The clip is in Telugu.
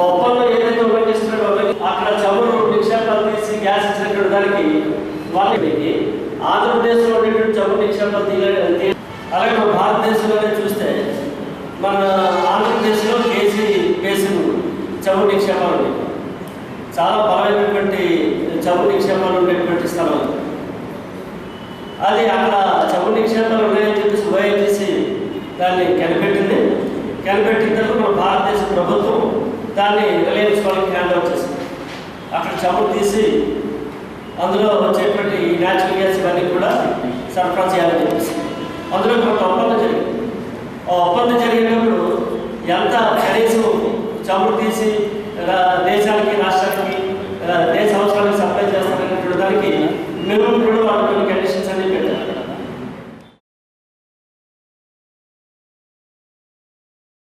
ఒప్పందం ఏదైతే ఉపయోగిస్తున్నారో అక్కడ చమురు నిక్షేపాలు తీసి గ్యాస్ ఇచ్చినటువంటి దానికి వాళ్ళకి ఆంధ్రప్రదేశ్లో ఉండేటువంటి చమురు నిక్షేపాలు తీయ అలాగే మన భారతదేశంలోనే చూస్తే మన ఆంధ్రప్రదేశ్లో కేసీ బేసిన్ చమురు నిక్షేపాలు ఉన్నాయి చాలా బలమైనటువంటి చమురు నిక్షేపాలు ఉండేటువంటి స్థలం అది. అక్కడ చమురు నిక్షేపాలు ఉన్నాయని చెప్పేసి ఓఎన్జీసీ దాన్ని భారతదేశ ప్రభుత్వం దాన్ని రిలయన్స్ వాళ్ళకి హ్యాండ్ ఓవర్ చేసింది. అక్కడ చమురు తీసి అందులో వచ్చేటువంటి న్యాచురల్ గ్యాస్ ఇవన్నీ కూడా సరఫరా చేయాలని చెప్పేసి. అందులో కొంత ఒప్పందం జరిగింది. ఆ ఒప్పందం జరిగినప్పుడు ఎంత కనీసం చమురు తీసి రా- దేశానికి రాష్ట్ర